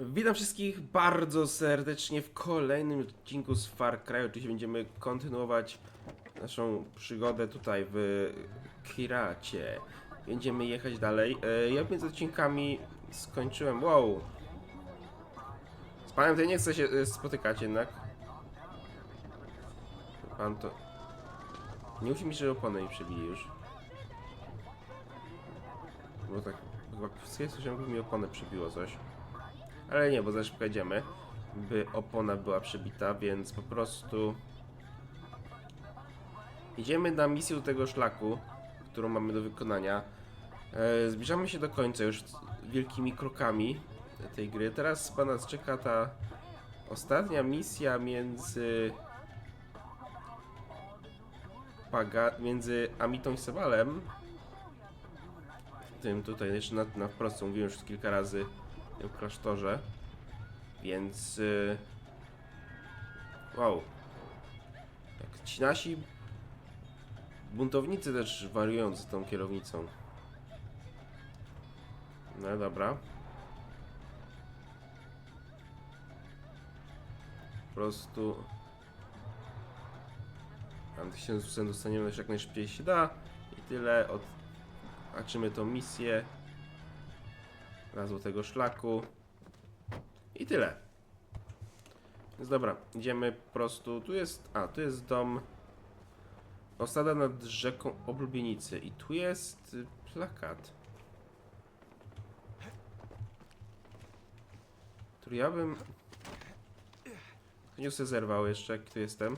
Witam wszystkich bardzo serdecznie w kolejnym odcinku z Far Cry. Oczywiście będziemy kontynuować naszą przygodę tutaj w Kiracie. Będziemy jechać dalej. E, Ja między odcinkami skończyłem. Wow! Z panem tutaj nie chcę się e, spotykać jednak. Pan to. Nie musi mi się opony mi przebili już. Bo tak. Chyba wszystkie słyszałem, mi oponę przybiło coś. Ale nie, bo za szybko jedziemy, by opona była przebita, więc po prostu idziemy na misję do tego szlaku, którą mamy do wykonania. E, zbliżamy się do końca już wielkimi krokami tej gry. Teraz chyba nas czeka ta ostatnia misja między Paga między Amitą i Sebalem. Tym tutaj jeszcze na, na wprost mówiłem już kilka razy tym klasztorze. Więc. y, Wow. Jak ci nasi buntownicy też wariują z tą kierownicą. No dobra. Po prostu. Tam tysiąc dostaniemy też jak najszybciej się da. I tyle. Od... Haczymy tą misję. Raz do tego szlaku. I tyle. Więc dobra, idziemy po prostu. Tu jest. A, tu jest dom. Osada nad rzeką Oblubienicy. I tu jest plakat. Który ja bym. Sobie zerwał jeszcze, jak tu jestem.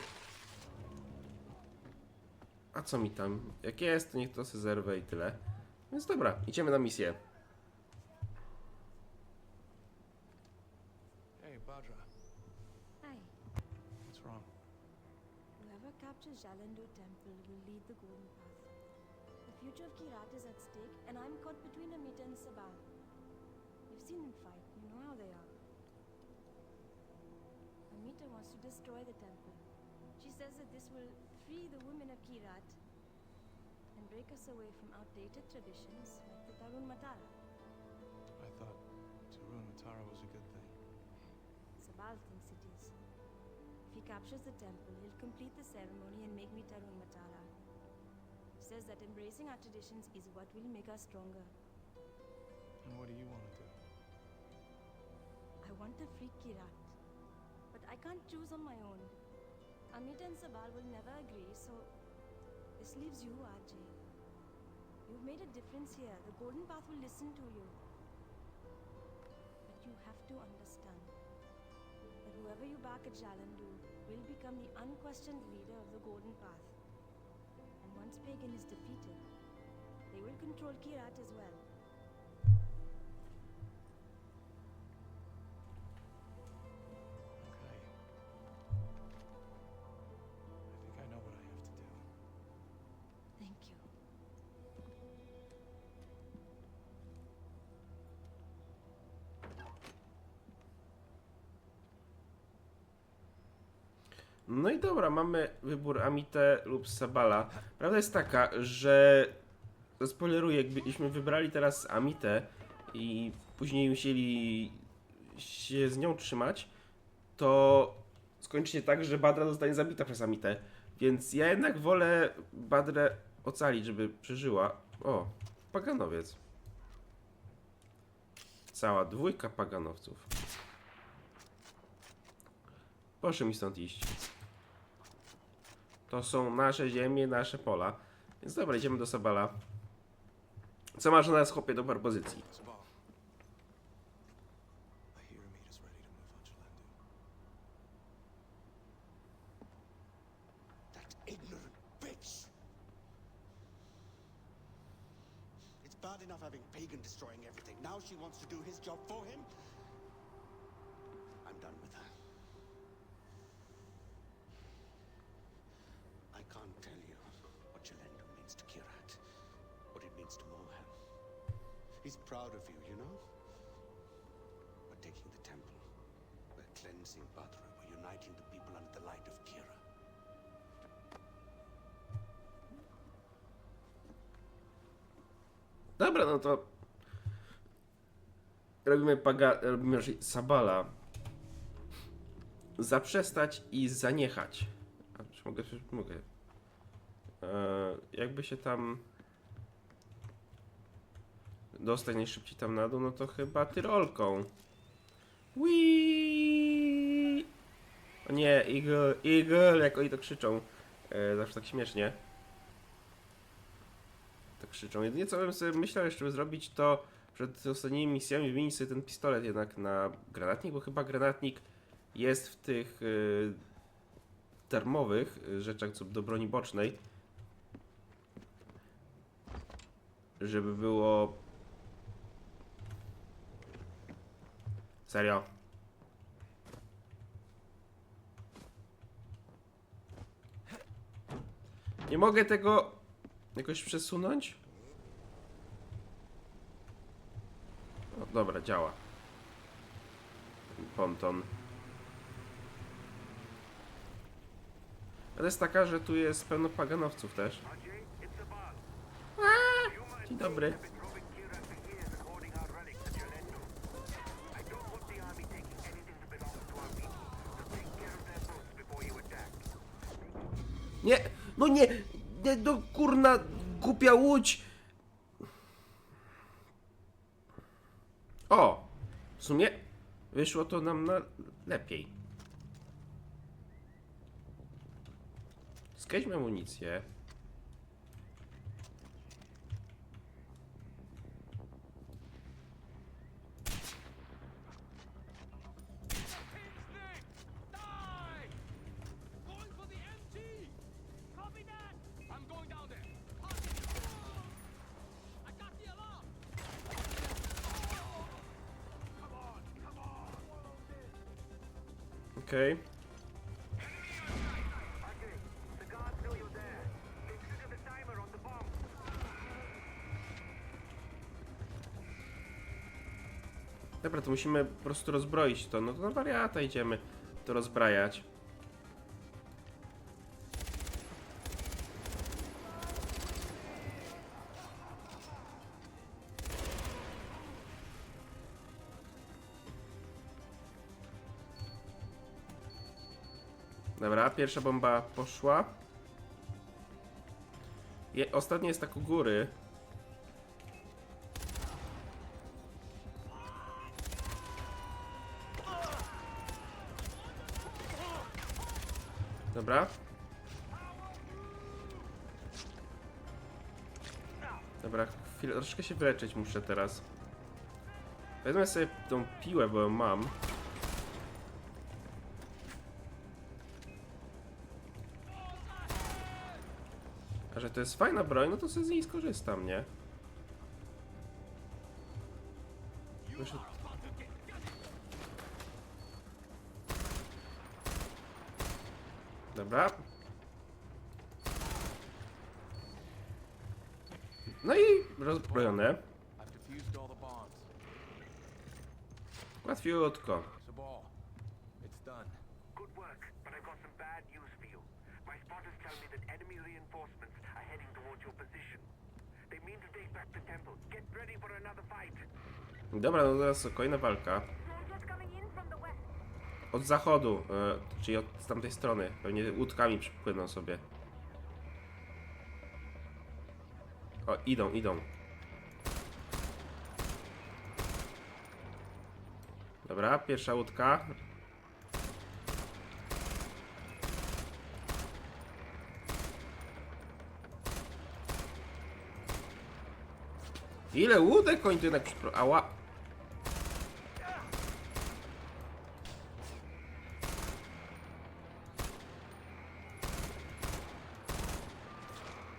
A co mi tam? Jak jest, to niech to sobie zerwę i tyle. Więc dobra, idziemy na misję. Captures Jalandur Temple will lead the Golden Path. The future of Kirat is at stake, and I'm caught between Amita and Sabal. You've seen them fight, you know how they are. Amita wants to destroy the temple. She says that this will free the women of Kirat and break us away from outdated traditions like the Tarun Matara. I thought Tarun Matara was a good thing. Sabal thinks it is. If he captures the temple, he'll complete the ceremony and make me Tarun Matara. He says that embracing our traditions is what will make us stronger. And what do you want to do? I want to free Kirat, but I can't choose on my own. Amita and Sabal will never agree, so this leaves you, RJ. You've made a difference here. The Golden Path will listen to you. But you have to understand that whoever you back at Jalandu will become the unquestioned leader of the Golden Path. And once Pagan is defeated, they will control Kirat as well. No i dobra, mamy wybór Amite lub Sabala. Prawda jest taka, że spoileruję, jakbyśmy wybrali teraz Amitę i później musieli się z nią trzymać, to skończy się tak, że Badra zostanie zabita przez Amitę. Więc ja jednak wolę Badrę ocalić, żeby przeżyła. O, paganowiec. Cała dwójka paganowców. Proszę mi stąd iść. To są nasze ziemie, nasze pola. Więc dobra, idziemy do Sabala. Co masz na nas, chłopie, do propozycji? He's proud of you, you know? We're taking the temple. We're cleansing Badra. We're uniting the people under the light of Kira. Dobra, no to. robimy paga, robimy raczej sabala. Zaprzestać i zaniechać. A, czy mogę, czy mogę. E, jakby się tam dostać najszybciej tam na dół, no to chyba tyrolką. Wii! O nie, Eagle, Eagle, jak oni to krzyczą. E, zawsze tak śmiesznie. Tak krzyczą. Jedynie co bym sobie myślał jeszcze by zrobić, to przed ostatnimi misjami wymienić sobie ten pistolet jednak na granatnik, bo chyba granatnik jest w tych y, darmowych y, rzeczach co do broni bocznej. Żeby było. Serio. Nie mogę tego jakoś przesunąć? O, dobra, działa. Ponton. Ale jest taka, że tu jest pełno paganowców też. A, dzień dobry. Nie, no nie, nie, no kurna, głupia łódź. O, w sumie wyszło to nam na lepiej. Skreślmy amunicję. Dobra, to musimy po prostu rozbroić to. No to na wariata idziemy to rozbrajać. Dobra, pierwsza bomba poszła. Je, ostatnia jest tak u góry. Dobra. Dobra, chwilę, troszkę się wyleczyć muszę teraz. Wezmę sobie tą piłę, bo ją mam. A że to jest fajna broń, no to sobie z niej skorzystam, nie? Muszę... Dobra. No i rozbrojone. Łatwiutko. Sabal, it's done. Good work, but I've got some bad news for you. My spotters tell me that enemy reinforcements are heading towards your position. They mean to take back the temple. Get ready for another fight. Dobra, no teraz kolejna walka. Soldiers coming in from the west. Od zachodu, e, czyli od z tamtej strony. Pewnie łódkami przypłyną sobie. O, idą, idą. Dobra, pierwsza łódka. Ile łódek oni tu jednak przypro... Ała!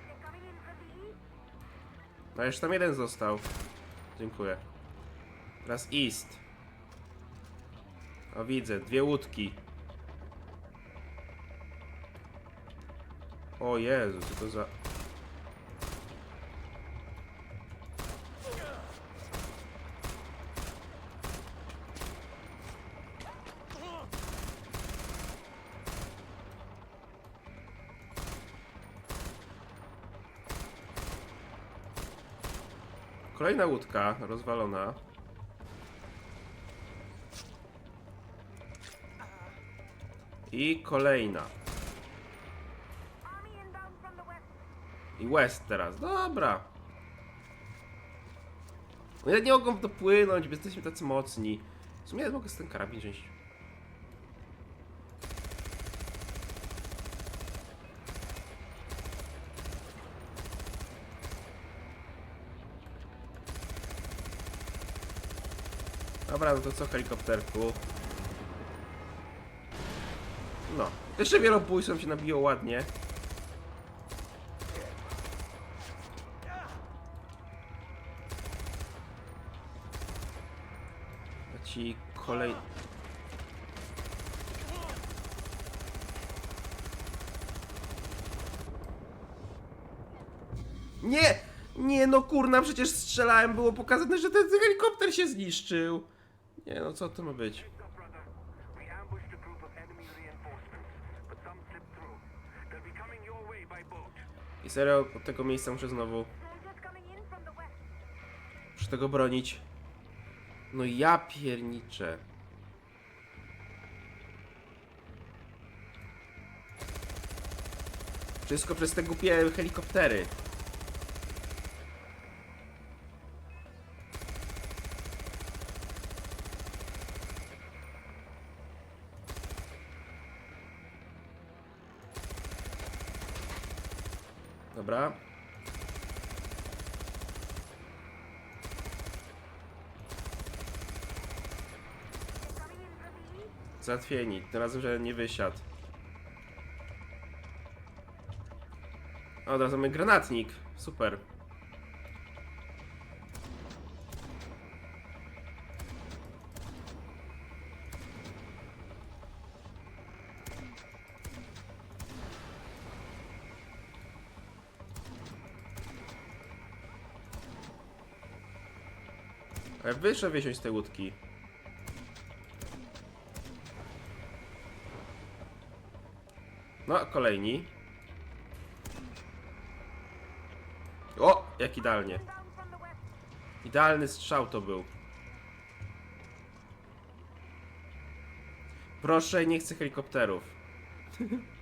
They're coming in from the east. Jeszcze tam jeden został. Dziękuję. Teraz East. O widzę, dwie łódki. O Jezu, co to za... Kolejna łódka rozwalona. I kolejna. I West teraz. Dobra. No ja nie mogą dopłynąć, bo jesteśmy tacy mocni. W sumie ja mogę z ten karabin wziąć. Dobra, no to co helikopterku? No. Jeszcze wielobójstwem się nabiło ładnie. Ci kolej... Nie! Nie no kurna, przecież strzelałem, było pokazane, że ten helikopter się zniszczył. Nie no, co to ma być? I serio, od tego miejsca muszę znowu muszę tego bronić. No ja pierniczę. Wszystko przez te głupie helikoptery. Dobra. Zatwieni. Tym razem, że nie wysiadł. Od razu mamy granatnik. Super. Wyższe wysiąść z tej łódki. No, kolejni. O, jak idealnie. Idealny strzał to był. Proszę, nie chcę helikopterów.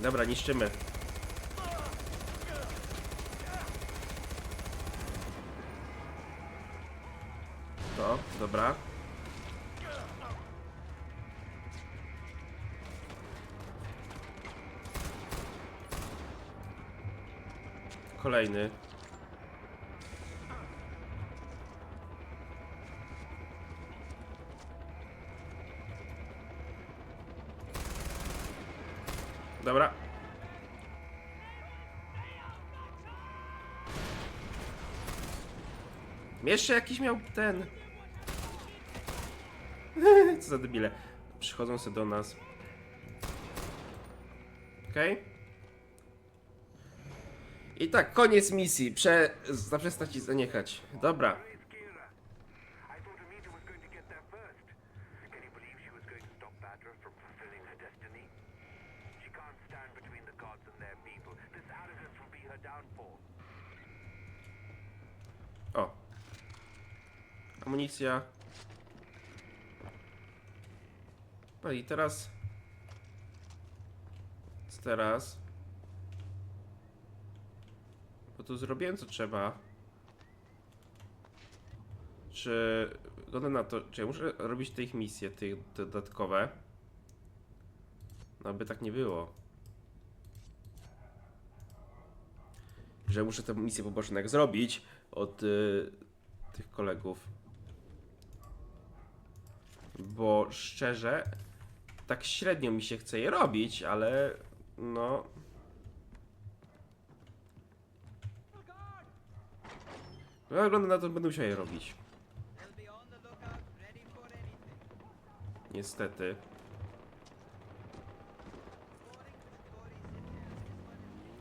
Dobra, niszczymy. To, dobra. Kolejny. Jeszcze jakiś miał ten. Co za debile. Przychodzą sobie do nas. Okej. I tak, koniec misji. Prze... Zaprzestać i zaniechać. Dobra. Where's Kira? I thought Amita was going to get there first. Can you believe she was going to stop Badra from fulfilling her destiny? She can't stand between the gods and their people. This arrogance will be her downfall. O. Amunicja. No i teraz. Co teraz? Bo tu zrobiłem co trzeba. Czy. Wygląda na to, czy ja muszę robić te ich misje, te, te dodatkowe? No, aby tak nie było. Że muszę tę misję poboczną jak zrobić od y, tych kolegów. Bo szczerze, tak średnio mi się chce je robić, ale no. No wygląda na to, że będę musiał je robić. Niestety.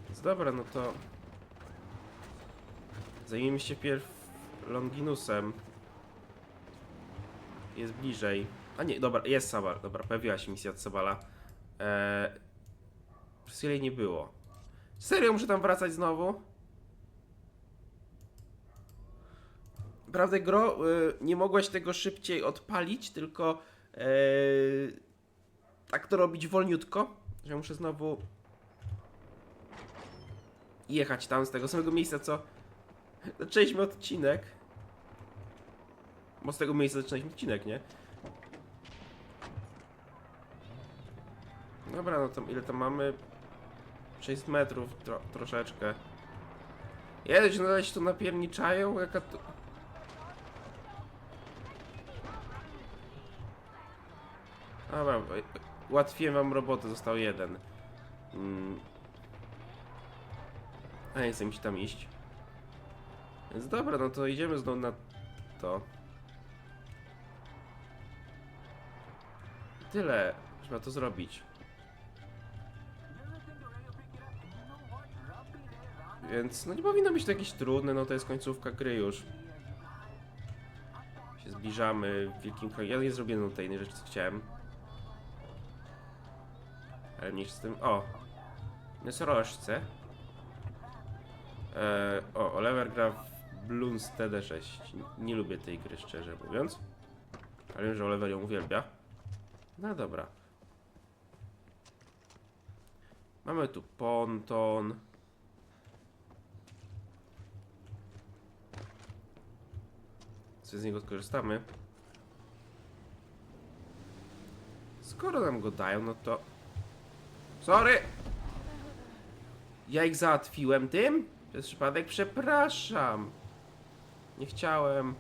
Więc dobra, no to. Zajmijmy się pierw Longinusem. Jest bliżej. A nie, dobra, jest Sabal. Dobra, pojawiła się misja od Sabala. Eee, przez chwilę nie było. Serio muszę tam wracać znowu? Prawdę gro, y, nie mogłaś tego szybciej odpalić, tylko e, tak to robić wolniutko, że muszę znowu jechać tam z tego samego miejsca, co zaczęliśmy odcinek. Bo z tego miejsca zaczynaliśmy odcinek, nie? Dobra, no to ile tam mamy? 6 metrów, tro, troszeczkę. Jezu, nadal się tu napierniczają? Jaka to... Dobra, ułatwiłem wam robotę, został jeden. Mm. A nie chcę mi się tam iść. Więc dobra, no to idziemy znowu na to. Tyle. Trzeba to zrobić. Więc no nie powinno być to jakieś trudne, no to jest końcówka gry już. Się zbliżamy w wielkim kraju. Ja nie zrobiłem tej jednej rzeczy, co chciałem. Ale mniejsza z tym. O! Nosorożce. Eee, o, Oliver gra w Bloons TD6. Nie lubię tej gry, szczerze mówiąc. Ale wiem, że Oliver ją uwielbia. No dobra. Mamy tu ponton. Co z niego skorzystamy? Skoro nam go dają, no to... Sorry! Ja ich załatwiłem tym? Przez przypadek przepraszam. Nie chciałem.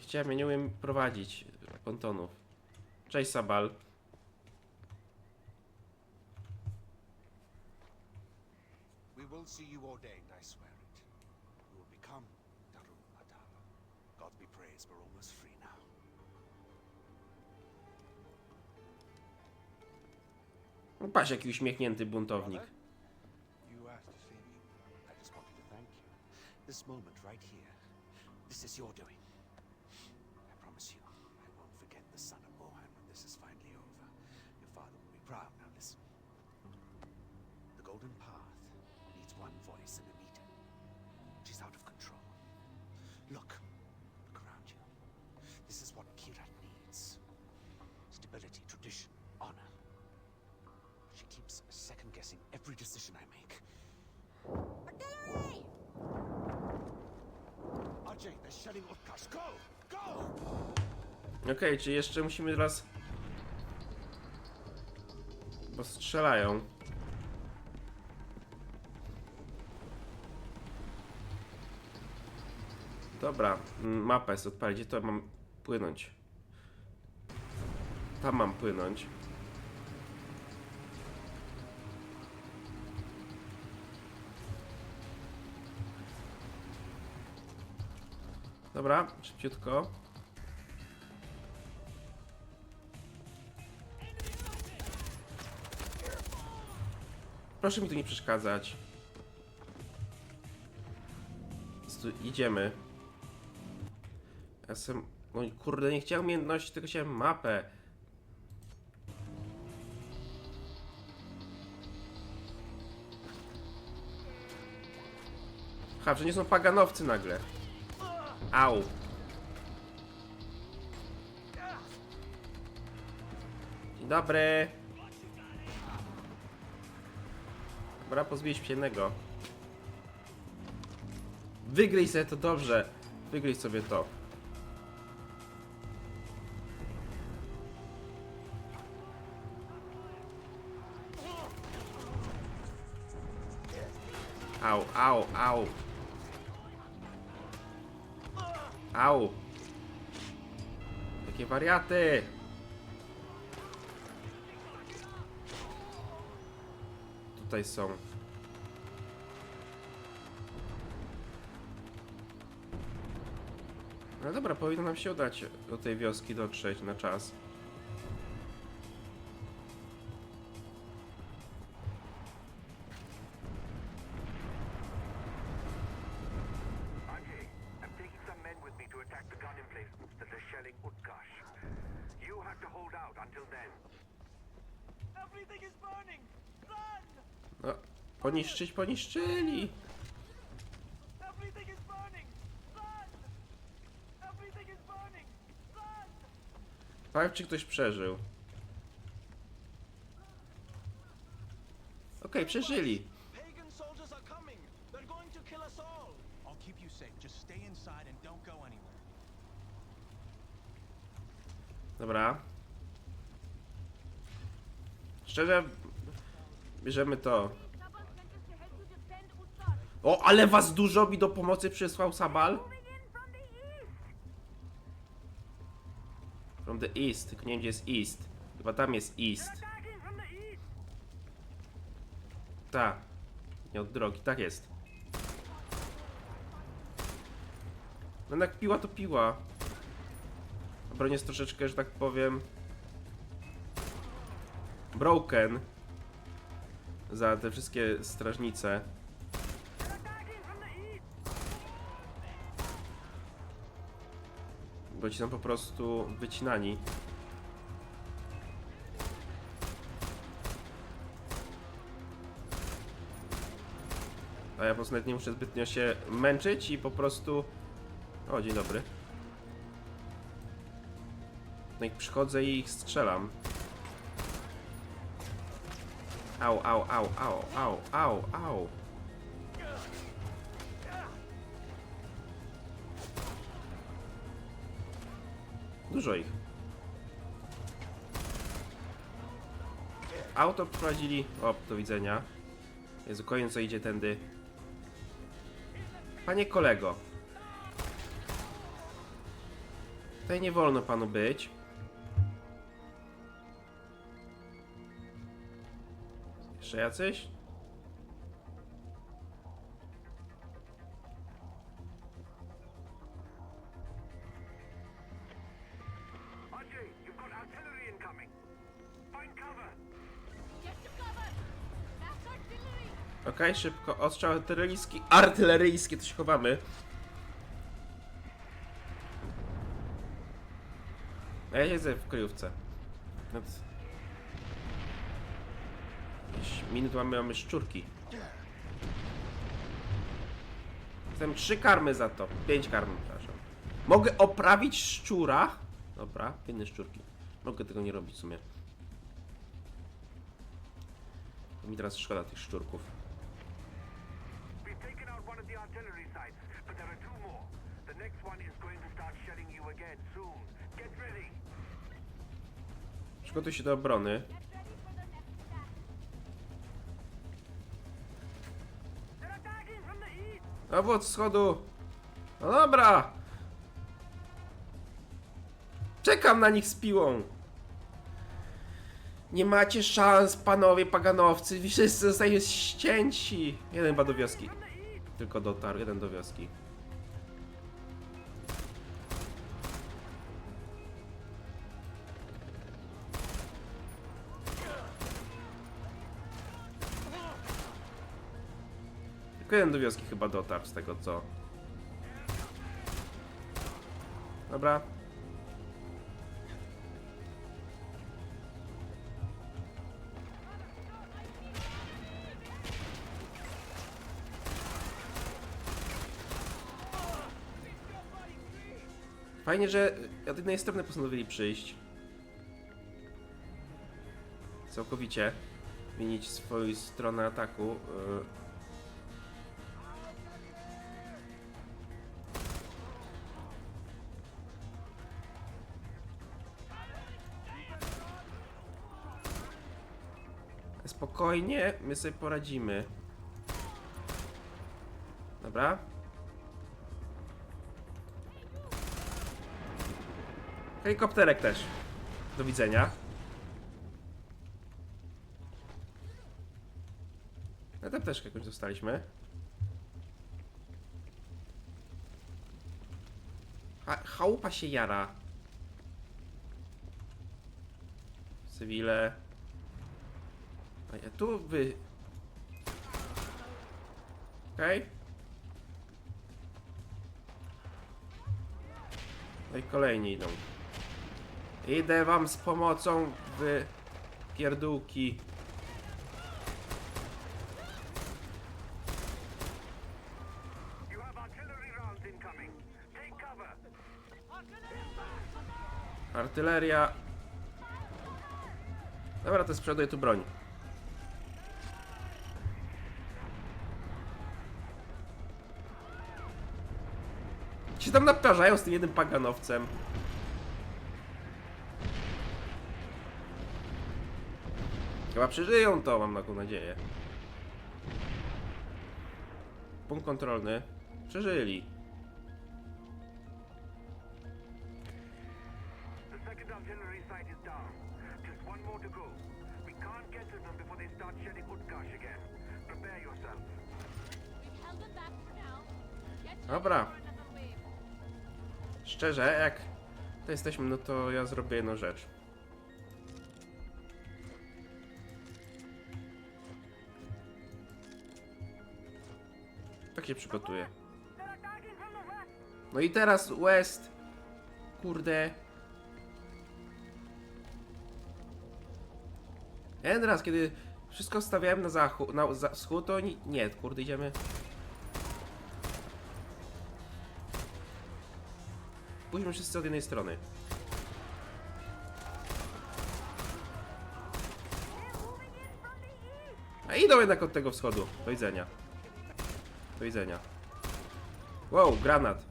Chciałem, ja nie umiem prowadzić pontonów. Cześć Sabal. We will see you ordained, I swear it. You will become Adala. God be praised, we're almost free now. No patrz, jaki uśmiechnięty buntownik. You asked to see me. I just wanted to thank you. This moment right here, this is your doing. I promise you, I won't forget the son of Mohan when this is finally over. Your father will be proud. Now listen. The Golden Path needs one voice and a meter. She's out of control. Look. Look around you. This is what Kirat needs. Stability, tradition, honor. She keeps second guessing every decision I make. Artillery! Ajay, they're shelling Utkarsh. Go! Go! Okej, czy jeszcze musimy teraz... Bo strzelają. Dobra, mm, mapa jest odpalić. Gdzie to mam płynąć? Tam mam płynąć. Dobra, szybciutko. Proszę mi tu nie przeszkadzać. Idziemy. Ja sam... No kurde, nie chciałem umiejętności, tylko chciałem mapę. Ha, że nie są paganowcy nagle. Au. Dzień dobry. Dobra, pozbyliśmy się jednego. Wygryź sobie to dobrze. Wygryź sobie to. Au, au, au. Au. Jakie wariaty. Tutaj są. No dobra, powinno nam się udać do tej wioski dotrzeć na czas. Everything is burning! Run! No, poniszczyć, poniszczyli. Patrz, czy ktoś przeżył. Okej, przeżyli. Go anywhere. Dobra. Szczerze, bierzemy to. O, ale was dużo mi do pomocy przysłał Sabal. From the east, tylko nie wiem gdzie jest east. Chyba tam jest east. Tak. Nie od drogi, tak jest. No jak piła to piła. A Broń jest troszeczkę, że tak powiem... Broken. Za te wszystkie strażnice. Bo ci są po prostu wycinani. A ja po prostu nawet nie muszę zbytnio się męczyć i po prostu... O, dzień dobry. No i przychodzę i ich strzelam. Au, au, au, au, au, au, au. Dużo ich. Auto prowadzili. O, do widzenia. Jezu, koń co idzie tędy. Panie kolego. Tutaj nie wolno panu być. Jeszcze jacyś? Okej, szybko. Ostrzał artyleryjski. Artyleryjski, to się chowamy. Ja siedzę w kryjówce. No minut mamy, mamy szczurki. Chcę trzy karmy za to. Pięć karmy, przepraszam. Mogę oprawić szczura. Dobra, inne szczurki. Mogę tego nie robić w sumie. Mi teraz szkoda tych szczurków. We've taken out one od schodu. No dobra. Czekam na nich z piłą. Nie macie szans, panowie paganowcy. Wszyscy zostają ścięci. Jeden chyba do wioski. Tylko dotarł, jeden do wioski. Tylko jeden do wioski chyba dotarł z tego co. Dobra. Fajnie, że od jednej strony postanowili przyjść. Całkowicie. Zmienić swoją stronę ataku. Yy. Spokojnie, my sobie poradzimy. Dobra. Helikopterek też. Do widzenia. Na tam też jakoś dostaliśmy. Ha chałupa się jara. Cywile. A ja tu wy... Okej. No i kolejni idą. Idę wam z pomocą w pierdółki. Artyleria. Dobra, to sprzedaję tu broń. Naparzają z tym jednym paganowcem. Chyba przeżyją to, mam taką nadzieję. Punkt kontrolny. Przeżyli. Dobra. Szczerze, jak to jesteśmy, no to ja zrobię jedną rzecz. Tak się przygotuję. No i teraz West. Kurde. Jeden raz, kiedy wszystko stawiałem na zachód, na za wschód, to oni... Nie, kurde, idziemy... Pójdźmy wszyscy od jednej strony. A idą jednak od tego wschodu. Do widzenia. Do widzenia. Wow, granat.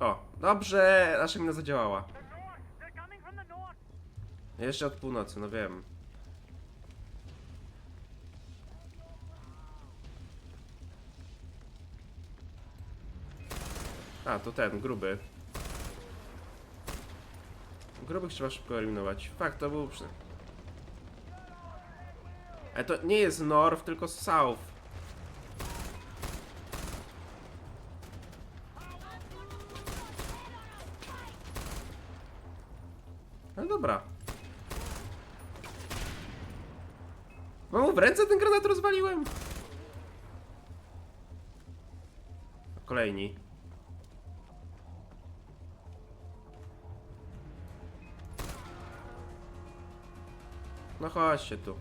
O, dobrze, nasza mina zadziałała. Jeszcze od północy, no wiem. A, to ten, gruby. Grubych trzeba szybko eliminować. Fakt, to był przy... Ale to nie jest North, tylko South. No dobra. No mu w ręce ten granat rozwaliłem. Kolejni. No chodźcie tu.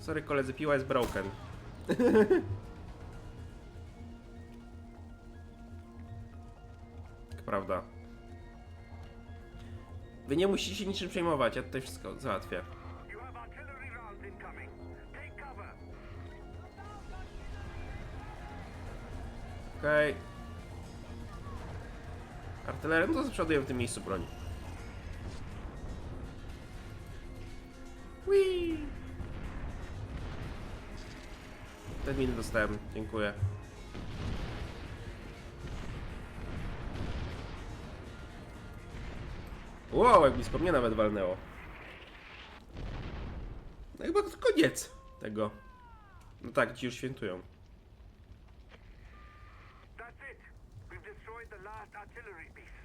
Sorry koledzy, piła jest broken. Tak prawda. Wy nie musicie się niczym przejmować, ja tutaj wszystko załatwię. Okej. Artylerię, no to przoduję w tym miejscu broni. Whee! Ten miny dostałem, dziękuję. Wow, jak blisko mnie nawet walnęło. No chyba to koniec tego. No tak, ci już świętują. That's it. We've destroyed the last artillery piece.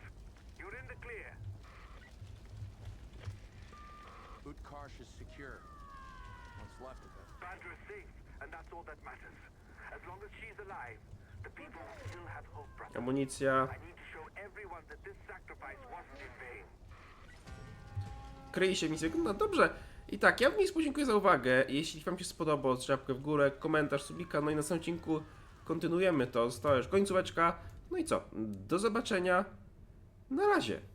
In the clear. Utkarsh is secure. What's left of it? Badra is safe, and that's all that matters. As long as she's alive, the people will still have hope, brother. Amunicja. I need to show everyone that this sacrifice wasn't in vain. kryje się misja. No dobrze. I tak, ja w miejscu dziękuję za uwagę. Jeśli Wam się spodobało, trzapkę w górę, komentarz, subika. No i na samym odcinku kontynuujemy to. Została już końcóweczka. No i co? Do zobaczenia. Na razie.